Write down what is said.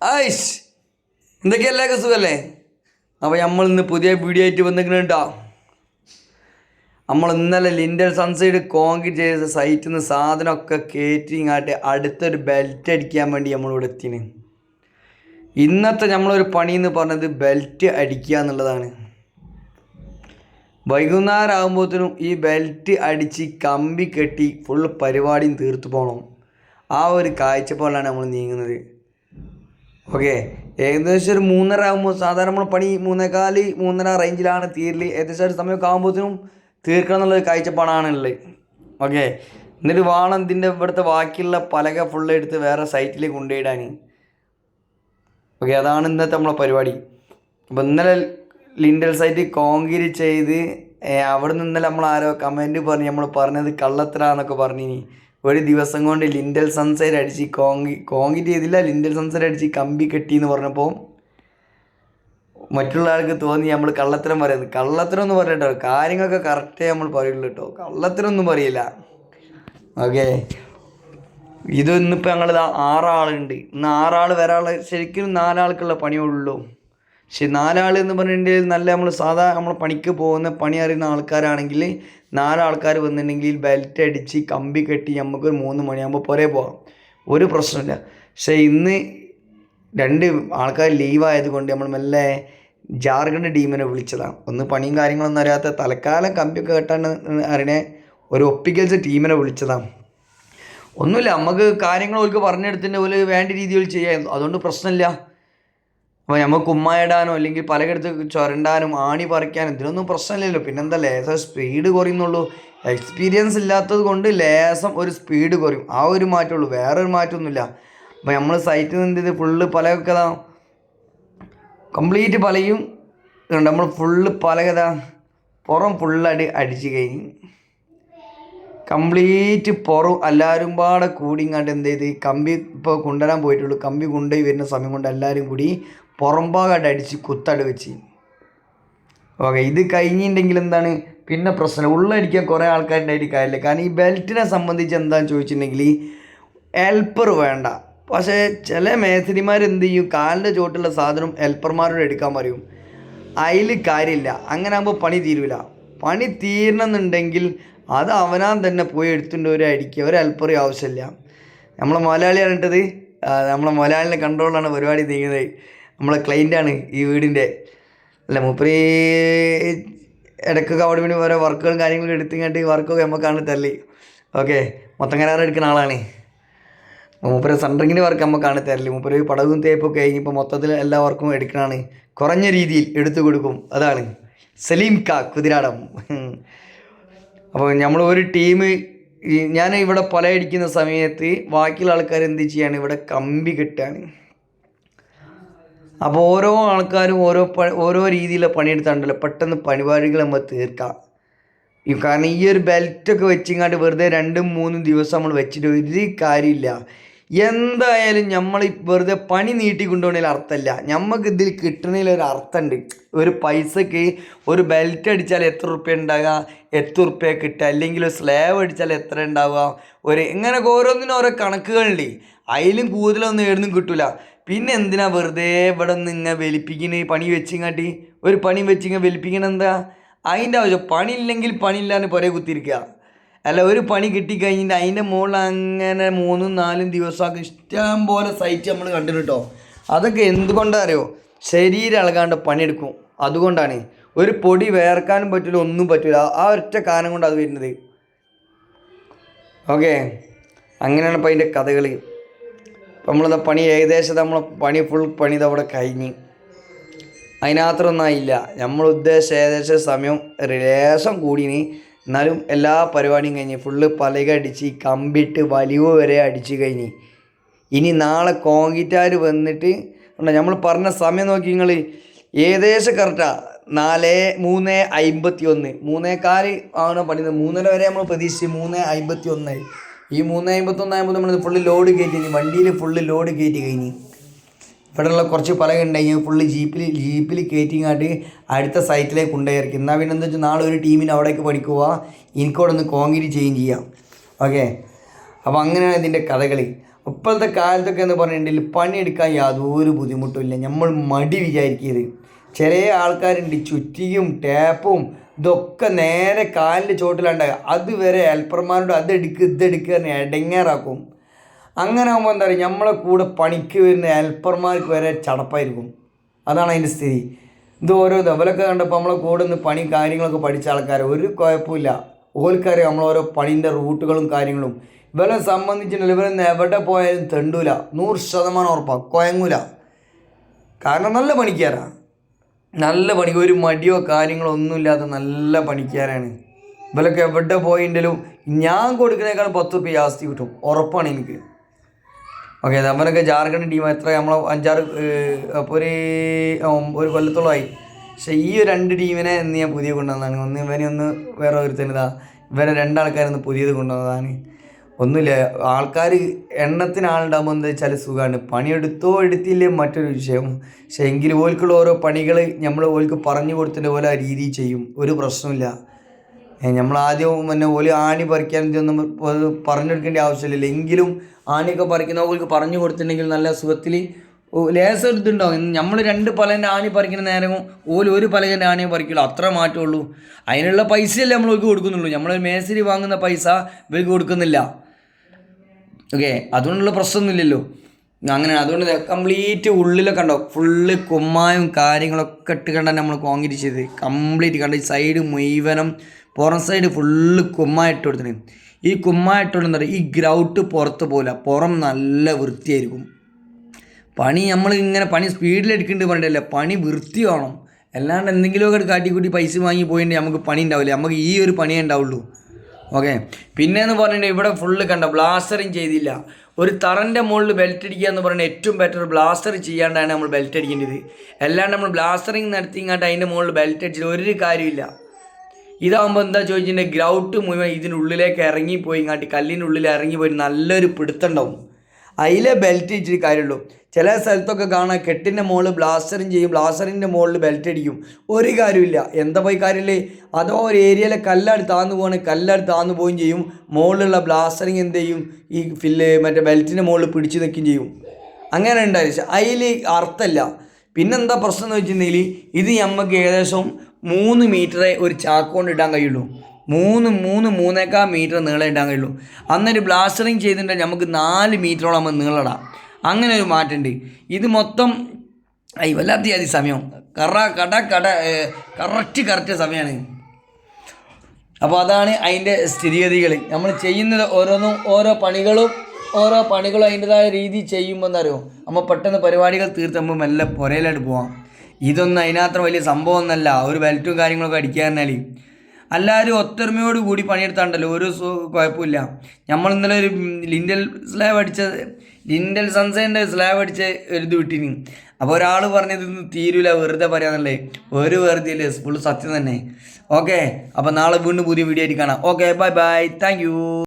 ആയിഷ് എന്തൊക്കെയല്ലേ സുഖല്ലേ? അപ്പോൾ നമ്മൾ ഇന്ന് പുതിയ വീഡിയോ ആയിട്ട് വന്നിട്ടുണ്ടോ നമ്മൾ ഇന്നലെ ലിൻഡൽ സൺസൈഡ് കോൺക്രീറ്റ് ചെയ്ത സൈറ്റിൽ നിന്ന് സാധനമൊക്കെ കയറ്റി ഇങ്ങാട്ട് അടുത്തൊരു ബെൽറ്റ് അടിക്കാൻ വേണ്ടി നമ്മളിവിടെ എത്തിന് ഇന്നത്തെ നമ്മളൊരു പണി എന്ന് പറഞ്ഞത് ബെൽറ്റ് അടിക്കുക എന്നുള്ളതാണ്. വൈകുന്നേരം ആകുമ്പോഴത്തേനും ഈ ബെൽറ്റ് അടിച്ച് കമ്പി കെട്ടി ഫുൾ പരിപാടിയും തീർത്തു പോകണം ആ ഒരു കാഴ്ചപ്പാടിലാണ് നമ്മൾ നീങ്ങുന്നത്. ഓക്കെ ഏകദേശം ഒരു മൂന്നര ആകുമ്പോൾ സാധാരണ നമ്മൾ പണി മൂന്നേകാൽ മൂന്നര റേഞ്ചിലാണ് തീരൽ. ഏകദേശം ഒരു സമയമൊക്കെ ആകുമ്പോഴത്തേനും തീർക്കണം എന്നുള്ളൊരു കാഴ്ചപ്പാടാണ് ഉള്ളത് ഓക്കെ എന്നിട്ട് വാണം ഇതിന്റെ ഇവിടുത്തെ ബാക്കിയുള്ള പലക ഫുള്ള് എടുത്ത് വേറെ സൈറ്റിലേക്ക് കൊണ്ടുപോയിടാൻ ഓക്കെ അതാണ് ഇന്നത്തെ നമ്മളെ പരിപാടി. അപ്പോൾ ഇന്നലെ ലിൻഡൽ സൈറ്റ് കോൺക്രീറ്റ് ചെയ്ത് അവിടെ നിന്ന് ഇന്നലെ നമ്മൾ ആരോ കമന്റ് പറഞ്ഞ് നമ്മൾ പറഞ്ഞത് കള്ളത്തരാന്നൊക്കെ പറഞ്ഞിനി. ഒരു ദിവസം കൊണ്ട് ലിൻഡൽ സൺസൈഡ് അടിച്ച് കോങ്കി കോങ്കിറ്റ് ചെയ്തില്ല ലിൻഡൽ സൺസൈഡ് അടിച്ച് കമ്പി കെട്ടി എന്ന് പറഞ്ഞപ്പോൾ മറ്റുള്ള ആൾക്ക് തോന്നി നമ്മൾ കള്ളത്തരം പറയുന്നത് കള്ളത്തരം എന്ന് പറയട്ടോ കാര്യങ്ങളൊക്കെ കറക്റ്റേ നമ്മൾ പറയുള്ളൂ കേട്ടോ കള്ളത്തരം ഒന്നും പറയില്ല. ഓക്കെ. ഇത് ഞങ്ങൾ ആറാളുണ്ട്. ഇന്ന് ആറാൾ വരാനുള്ള ശരിക്കും നാലാൾക്കുള്ള പണിയുള്ളൂ പക്ഷെ നാലാൾ എന്ന് പറഞ്ഞിട്ടുണ്ടെങ്കിൽ നല്ല നമ്മൾ സാധാ നമ്മൾ പണിക്ക് പോകുന്ന പണി അറിയുന്ന ആൾക്കാരാണെങ്കിൽ നാലാൾക്കാർ വന്നിട്ടുണ്ടെങ്കിൽ ബെൽറ്റ് അടിച്ച് കമ്പി കെട്ടി നമുക്കൊരു മൂന്ന് മണിയാകുമ്പോൾ പുറേ പോകാം ഒരു പ്രശ്നമില്ല. പക്ഷേ ഇന്ന് രണ്ട് ആൾക്കാർ ലീവ് ആയതുകൊണ്ട് നമ്മൾ മെല്ലെ ജാർഖണ്ഡ് ടീമിനെ വിളിച്ചതാണ്. ഒന്ന് പണിയും കാര്യങ്ങളൊന്നും അറിയാത്ത തൽക്കാലം കമ്പിയൊക്കെ കേട്ടാണ് അറിയണേ ഒരു ഒപ്പിക്കൽസ് ടീമിനെ വിളിച്ചതാണ്. ഒന്നുമില്ല നമുക്ക് കാര്യങ്ങൾ ഓർക്ക് പറഞ്ഞെടുത്തിന്റെ പോലെ വേണ്ട രീതിയിൽ ചെയ്യാം. അതുകൊണ്ട് പ്രശ്നമില്ല. അപ്പോൾ നമുക്ക് കുമ്മായിടാനോ അല്ലെങ്കിൽ പലയിടത്ത് ചുരണ്ടാനും ആണി പറിക്കാനും ഇതിനൊന്നും പ്രശ്നമില്ലല്ലോ. പിന്നെന്താ ലേസർ സ്പീഡ് കുറയുന്നുള്ളൂ. എക്സ്പീരിയൻസ് ഇല്ലാത്തത് കൊണ്ട് ലേസം ഒരു സ്പീഡ് കുറയും. ആ ഒരു മാറ്റമുള്ളൂ. വേറെ ഒരു മാറ്റമൊന്നുമില്ല അപ്പോൾ നമ്മൾ സൈറ്റിൽ നിന്ന് ഇത് ഫുള്ള് പലയൊക്കെ ഇതാ കംപ്ലീറ്റ് പലയും നമ്മൾ ഫുള്ള് പലകത പുറം ഫുള്ളടി അടിച്ച് കഴിഞ്ഞ് കംപ്ലീറ്റ് പുറം എല്ലാവരും പാടെ കൂടിങ്ങാണ്ട് എന്ത് ചെയ്ത് കമ്പി ഇപ്പോൾ കൊണ്ടുവരാൻ പോയിട്ടുള്ളൂ. കമ്പി കൊണ്ടുപോയി വരുന്ന സമയം കൊണ്ട് എല്ലാവരും കൂടി പുറം ഭാഗമായിട്ട് അടിച്ച് കുത്തടി വെച്ച്. ഓക്കെ ഇത് കഴിഞ്ഞിട്ടുണ്ടെങ്കിൽ എന്താണ്? പിന്നെ പ്രശ്നം. ഉള്ളടിക്കാൻ കുറേ ആൾക്കാരുണ്ടായിട്ട് കാര്യമില്ല. കാരണം ഈ ബെൽറ്റിനെ സംബന്ധിച്ച് എന്താണെന്ന് ചോദിച്ചിട്ടുണ്ടെങ്കിൽ ഹെൽപ്പർ വേണ്ട. പക്ഷേ ചില മേസ്ത്രിമാർ എന്ത് ചെയ്യും? കാലിന്റെ ചോട്ടുള്ള സാധനം ഹെൽപ്പർമാരോട് എടുക്കാൻ പറയും. അതിൽ കാര്യമില്ല. അങ്ങനെ ആകുമ്പോൾ പണി തീരൂല. പണി തീരണമെന്നുണ്ടെങ്കിൽ അത് അവനാൻ തന്നെ പോയി എടുത്തുകൊണ്ട് ഒരു അടിക്കുക. ഒരു ഹെൽപ്പർ ആവശ്യമില്ല. നമ്മളെ മലയാളിയാണ് ഇട്ടത് നമ്മളെ മലയാളിന്റെ കൺട്രോളിലാണ് പരിപാടി നീങ്ങുന്നത് നമ്മളെ ക്ലൈന്റാണ് ഈ വീടിന്റെ. അല്ല മൂപ്പര് ഇടയ്ക്കൊക്കെ അവിടെ വേണ്ടി ഓരോ വർക്കുകളും കാര്യങ്ങളും എടുത്തിങ്ങാണ്ട് വർക്കൊക്കെ നമുക്കാണ് തല്ലി ഓക്കെ മൊത്തം കരാറ് എടുക്കുന്ന ആളാണ്. മൂപ്പര് സൺറിങ്ങിന് വർക്ക് നമുക്കാണ് തരൽ. മൂപ്പര് പടവും തേപ്പൊക്കെ കഴിഞ്ഞിപ്പോൾ മൊത്തത്തിൽ എല്ലാ വർക്കും എടുക്കണാണ്. കുറഞ്ഞ രീതിയിൽ എടുത്തു കൊടുക്കും. അതാണ് സലീം കാ കുതിരാടം. അപ്പോൾ നമ്മൾ ഒരു ടീം ഞാൻ ഇവിടെ പൊലയടിക്കുന്ന സമയത്ത് ബാക്കിയുള്ള ആൾക്കാർ എന്ത് ചെയ്യാണ്? ഇവിടെ കമ്പി കെട്ടാണ്. അപ്പോൾ ഓരോ ആൾക്കാരും ഓരോ ഓരോ രീതിയിലെ പണിയെടുത്താണ്ടല്ലോ. പെട്ടെന്ന് പണിപാടികൾ നമ്മൾ തീർക്കാം. ഈ കാരണം ഈ ഒരു ബെൽറ്റൊക്കെ വെച്ചിങ്ങാണ്ട് വെറുതെ രണ്ടും മൂന്നും ദിവസം നമ്മൾ വെച്ചിട്ട് ഒരു കാര്യമില്ല. എന്തായാലും നമ്മൾ വെറുതെ പണി നീട്ടി കൊണ്ടുപോകണതിൽ അർത്ഥമില്ല നമുക്ക് ഇതിൽ കിട്ടണതിൽ ഒരു അർത്ഥമുണ്ട് ഒരു പൈസക്ക് ഒരു ബെൽറ്റ് അടിച്ചാൽ എത്ര റുപ്യ ഉണ്ടാകുക എത്ര റുപ്യ കിട്ടുക. അല്ലെങ്കിൽ ഒരു സ്ലാബ് അടിച്ചാൽ എത്ര ഉണ്ടാവുക ഒരു ഇങ്ങനെയൊക്കെ ഓരോന്നിനും ഓരോ കണക്കുകളുണ്ട് അതിലും കൂടുതലൊന്നും എഴുതും കിട്ടില്ല പിന്നെ എന്തിനാ വെറുതെ ഇവിടെ നിന്ന് ഇങ്ങനെ വലിപ്പിക്കണ? പണി വെച്ചിങ്ങാട്ടി ഒരു പണി വെച്ചിങ്ങനെ വലിപ്പിക്കണ എന്താ? അതിന്റെ ആവശ്യം. പണിയില്ലെങ്കിൽ പണിയില്ലാന്ന് പുറകെ കുത്തിയിരിക്കുക അല്ല ഒരു പണി കിട്ടിക്കഴിഞ്ഞിട്ട് അതിന്റെ മുകളിൽ അങ്ങനെ മൂന്നും നാലും ദിവസമൊക്കെ ഇഷ്ടം പോലെ സൈറ്റ് നമ്മൾ കണ്ടിട്ട് അതൊക്കെ എന്തുകൊണ്ടറിയോ ശരീരം ഇളകാണ്ട് പണിയെടുക്കും. അതുകൊണ്ടാണ്. ഒരു പൊടി വേർക്കാനും പറ്റില്ല ഒന്നും പറ്റില്ല ആ ഒറ്റ കാരണം കൊണ്ട് അത് വരുന്നത്. ഓക്കെ അങ്ങനെയാണ് ഇപ്പം അതിന്റെ കഥകൾ ഇപ്പം നമ്മളത് പണി ഏകദേശം നമ്മൾ പണി ഫുൾ പണി അവിടെ കഴിഞ്ഞ്. അതിനകത്തൊന്നും ആയില്ല നമ്മൾ ഏകദേശം സമയം ലേശം കൂടിന് എന്നാലും എല്ലാ പരിപാടിയും കഴിഞ്ഞ് ഫുള്ള് പലക അടിച്ച് കമ്പിട്ട് വലിവ് വരെ അടിച്ച് കഴിഞ്ഞ്. ഇനി നാളെ കോങ്കിറ്റാർ വന്നിട്ട് നമ്മൾ പറഞ്ഞ സമയം നോക്കി നിങ്ങൾ ഏകദേശം കറക്റ്റാ നാല് മൂന്ന് അമ്പത്തി ഒന്ന് മൂന്നേക്കാൽ ആണ് പണിത് മൂന്നര വരെ നമ്മൾ പ്രതീക്ഷിച്ച് മൂന്ന് അമ്പത്തി ഒന്ന് ഈ മൂന്ന് അമ്പത്തി ഒന്നാകുമ്പോൾ നമ്മൾ ഫുള്ള് ലോഡ് കയറ്റി കഴിഞ്ഞ്. വണ്ടിയിൽ ഫുള്ള് ലോഡ് കയറ്റി കഴിഞ്ഞ്. ഇവിടെയുള്ള കുറച്ച് പലകുണ്ടെങ്കിൽ ഫുള്ള് ജീപ്പിൽ ജീപ്പിൽ കയറ്റിങ്ങാണ്ട് അടുത്ത സൈറ്റിലേക്ക് ഉണ്ടായിരിക്കും എന്നാൽ പിന്നെ എന്താ വെച്ചാൽ നാളെ ഒരു ടീമിന് അവിടേക്ക് പഠിക്കുക എനിക്കവിടെ ഒന്ന് കോൺക്രീറ്റ് ചേഞ്ച് ചെയ്യാം. ഓക്കെ അപ്പോൾ അങ്ങനെയാണ് ഇതിന്റെ കഥകളി. ഇപ്പോഴത്തെ കാലത്തൊക്കെ എന്ന് പറഞ്ഞിട്ടുണ്ടെങ്കിൽ പണിയെടുക്കാൻ യാതൊരു ബുദ്ധിമുട്ടും ഇല്ല. നമ്മൾ മടി വിചാരിക്കരുത്. ചില ആൾക്കാരുണ്ട് ചുറ്റിയും ടാപ്പും ഇതൊക്കെ നേരെ കാലിന്റെ ചോട്ടിലുണ്ടാകുക അതുവരെ ഹെൽപ്പർമാരോട് അതെടുക്ക് ഇതെടുക്കുക എന്ന് ഇടങ്ങേറാക്കും. അങ്ങനെ ആകുമ്പോൾ എന്താ പറയുക നമ്മളെ കൂടെ പണിക്ക് വരുന്ന ഹെൽപ്പർമാർക്ക് വരെ ചടപ്പായിരിക്കും. അതാണ് അതിന്റെ സ്ഥിതി. ഇത് ഓരോ ഇവലൊക്കെ കണ്ടപ്പോൾ നമ്മളെ കൂടെ നിന്ന് പണി കാര്യങ്ങളൊക്കെ പഠിച്ച ആൾക്കാർ ഒരു കുഴപ്പമില്ല. ഓൽക്കറിയാം നമ്മളോരോ പണീന്റെ റൂട്ടുകളും കാര്യങ്ങളും. ഇവരെ സംബന്ധിച്ചിട്ടുണ്ടെങ്കിൽ ഇവരൊന്നും എവിടെ പോയാലും തെണ്ടൂല. നൂറ് ശതമാനം ഉറപ്പാണ് കുഴങ്ങൂല കാരണം നല്ല പണിക്കാരാണ് നല്ല പണി ഒരു മടിയോ കാര്യങ്ങളോ ഒന്നുമില്ലാത്ത നല്ല പണിക്കാരാണ്. ഇവരൊക്കെ എവിടെ പോയിട്ടുണ്ടെങ്കിലും ഞാൻ കൊടുക്കുന്നേക്കാളും പത്ത് റുപ്യ ജാസ്തി കിട്ടും. ഉറപ്പാണ് എനിക്ക്. ഓക്കെ നമ്മളൊക്കെ ജാർഖണ്ഡ് ടീം എത്ര നമ്മൾ അഞ്ചാറ് അപ്പോൾ ഒരു ഒരു കൊല്ലത്തോളമായി പക്ഷേ ഈ രണ്ട് ടീമിനെ ഇന്ന് ഞാൻ പുതിയ കൊണ്ടുവന്നതാണ്. ഒന്ന് ഇവനെ ഒന്ന് വേറെ ഒരുത്തനിതാ. ഇവരെ രണ്ടാൾക്കാരൊന്ന് പുതിയത് കൊണ്ടുവന്നതാണ്. ഒന്നുമില്ല ആൾക്കാർ എണ്ണത്തിന് ആളുണ്ടാകുമ്പോൾ എന്താ വെച്ചാൽ സുഖമാണ് പണിയെടുത്തോ എടുത്തില്ലേ മറ്റൊരു വിഷയം. പക്ഷേ എങ്കിലും ഓൽക്കുള്ള ഓരോ പണികൾ നമ്മൾ ഓൽക്ക് പറഞ്ഞു കൊടുത്തതിന്റെ പോലെ രീതി ചെയ്യും. ഒരു പ്രശ്നമില്ല നമ്മൾ ആദ്യം പിന്നെ ഓൽ ആണി പറിക്കാൻ ഇതൊന്നും പറഞ്ഞെടുക്കേണ്ട ആവശ്യമില്ല. എങ്കിലും ആണിയൊക്കെ പറിക്കുന്നവർക്ക് പറഞ്ഞു കൊടുത്തിട്ടുണ്ടെങ്കിൽ നല്ല സുഖത്തിൽ ലേസർ ഇതുണ്ടാവും. നമ്മൾ രണ്ട് പലന്റെ ആണി പറിക്കുന്ന നേരം ഓൽ ഒരു പലകന്റെ ആണിയെ പറിക്കുള്ളൂ. അത്ര മാറ്റമുള്ളൂ. അതിനുള്ള പൈസയല്ലേ നമ്മൾ ഓൾക്ക് കൊടുക്കുന്നുള്ളൂ. നമ്മൾ മേസരി വാങ്ങുന്ന പൈസ ഇവർക്ക് കൊടുക്കുന്നില്ല. ഓക്കെ? അതുകൊണ്ടുള്ള പ്രശ്നമൊന്നുമില്ലല്ലോ. അങ്ങനെ അതുകൊണ്ട് കംപ്ലീറ്റ് ഉള്ളിലൊക്കെ ഉണ്ടോ ഫുള്ള് കുമ്മായും കാര്യങ്ങളൊക്കെ ഇട്ട് കണ്ടാണ് നമ്മൾ കോൺക്രീറ്റ് ചെയ്ത് കംപ്ലീറ്റ് കണ്ട? സൈഡ് മുഴുവനും പുറം സൈഡ് ഫുള്ള് കുമ്മായിട്ട് കൊടുത്തിന്. ഈ എന്താ പറയുക ഈ ഗ്രൗട്ട് പുറത്ത് പോകില്ല പുറം നല്ല വൃത്തിയായിരിക്കും. പണി നമ്മൾ ഇങ്ങനെ പണി സ്പീഡിൽ എടുക്കേണ്ടി പറഞ്ഞിട്ടല്ല പണി വൃത്തി വേണം. അല്ലാണ്ട് എന്തെങ്കിലുമൊക്കെ കാട്ടിക്കൂട്ടി പൈസ വാങ്ങി പോയിട്ടുണ്ടെങ്കിൽ നമുക്ക് പണി ഉണ്ടാവില്ല. നമുക്ക് ഈ ഒരു പണിയേ ഉണ്ടാവുള്ളൂ. ഓക്കെ? പിന്നെയെന്ന് പറഞ്ഞിട്ടുണ്ടെങ്കിൽ ഇവിടെ ഫുള്ള് കണ്ട? ബ്ലാസ്റ്ററിങ് ചെയ്തില്ല. ഒരു തറന്റെ മുകളിൽ ബെൽറ്റ് അടിക്കുക എന്ന് പറയുന്നത് ഏറ്റവും ബെറ്റർ ബ്ലാസ്റ്റർ ചെയ്യാണ്ടാണ് നമ്മൾ ബെൽറ്റ് അടിക്കേണ്ടത്. അല്ലാണ്ട് നമ്മൾ ബ്ലാസ്റ്ററിങ് നടത്തി ഇങ്ങോട്ട് അതിന്റെ മുകളിൽ ബെൽറ്റ് അടിച്ചിട്ട് ഒരു കാര്യമില്ല. ഇതാകുമ്പോൾ എന്താ ചോദിച്ചിട്ടുണ്ടെങ്കിൽ ഗ്രൗട്ട് മുഴുവൻ ഇതിനുള്ളിലേക്ക് ഇറങ്ങിപ്പോയി കാട്ടി കല്ലിന്റെ ഉള്ളിൽ ഇറങ്ങിപ്പോയി നല്ലൊരു പിടുത്തുണ്ടാവും അതിലെ ബെൽറ്റ് ഇച്ചിരി കാര്യമുള്ളൂ. ചില സ്ഥലത്തൊക്കെ കാണാം കെട്ടിന്റെ മുകളിൽ ബ്ലാസ്റ്ററിങ് ചെയ്യും ബ്ലാസ്റ്ററിന്റെ മുകളിൽ ബെൽറ്റ് അടിക്കും. ഒരു കാര്യമില്ല എന്താ പോയി കാര്യമില്ലേ? അഥവാ ഒരു ഏരിയയിലെ കല്ലാട് താന്നു പോകണേ കല്ലാട് താന്നു പോവുകയും ചെയ്യും. മുകളിലുള്ള ബ്ലാസ്റ്ററിങ് എന്ത് ചെയ്യും? ഈ ഫില്ല് മറ്റേ ബെൽറ്റിന്റെ മുകളിൽ പിടിച്ചു നിൽക്കുകയും ചെയ്യും. അങ്ങനെ ഉണ്ടായി. അതിൽ അർത്ഥമില്ല. പിന്നെന്താ പ്രശ്നം എന്ന് വെച്ചിട്ടുണ്ടെങ്കിൽ ഇത് നമുക്ക് ഏകദേശം മൂന്ന് മീറ്ററേ ഒരു ചാക്കോണ്ട് ഇടാൻ കഴിയുള്ളൂ. മൂന്ന് മൂന്ന് മൂന്നേക്കാൾ മീറ്റർ നീളം ഇടാൻ കഴിയുള്ളൂ അന്നൊരു ബ്ലാസ്റ്ററിങ് ചെയ്തിട്ടുണ്ടെങ്കിൽ നമുക്ക് നാല് മീറ്ററോളം നമ്മൾ നീളടാം. അങ്ങനെ ഒരു മാറ്റമുണ്ട്. ഇത് മൊത്തം ഐ വല്ലാത്ത സമയം. കറ കട കട കറക്റ്റ് കറക്റ്റ് സമയമാണ് അപ്പോൾ അതാണ് അതിന്റെ സ്ഥിതിഗതികൾ നമ്മൾ ചെയ്യുന്നത് ഓരോന്നും ഓരോ പണികളും ഓരോ പണികളും അതിന്റെതായ രീതി ചെയ്യുമ്പോൾ എന്നറിയോ നമ്മൾ പെട്ടെന്ന് പരിപാടികൾ തീർത്ത് നമ്മൾ മെല്ലെ പുരയിലായിട്ട് പോവാം. ഇതൊന്നും അതിനകത്ര വലിയ സംഭവം ഒന്നല്ല. ഒരു ബെൽറ്റും കാര്യങ്ങളൊക്കെ അടിക്കുക എല്ലാവരും ഒത്തൊരുമയോട് കൂടി പണിയെടുത്താണ്ടല്ലോ ഒരു കുഴപ്പമില്ല. നമ്മൾ ഇന്നലെ ഒരു ലിൻഡൽ സ്ലാബ് അടിച്ച ലിൻഡൽ സൺസൈന്റെ സ്ലാബ് അടിച്ച ഒരു ഇത് വിട്ടിന്. അപ്പോൾ ഒരാൾ പറഞ്ഞത് ഇന്ന് തീരൂല വെറുതെ പറയാന്നല്ലേ ഒരു വെറുതെ ഇല്ലേ ഫുള്ള് സത്യം തന്നെ. ഓക്കെ അപ്പോൾ നാളെ വീണ്ടും പുതിയ വീഡിയോ ആയിട്ട് കാണാം. Okay bye bye thank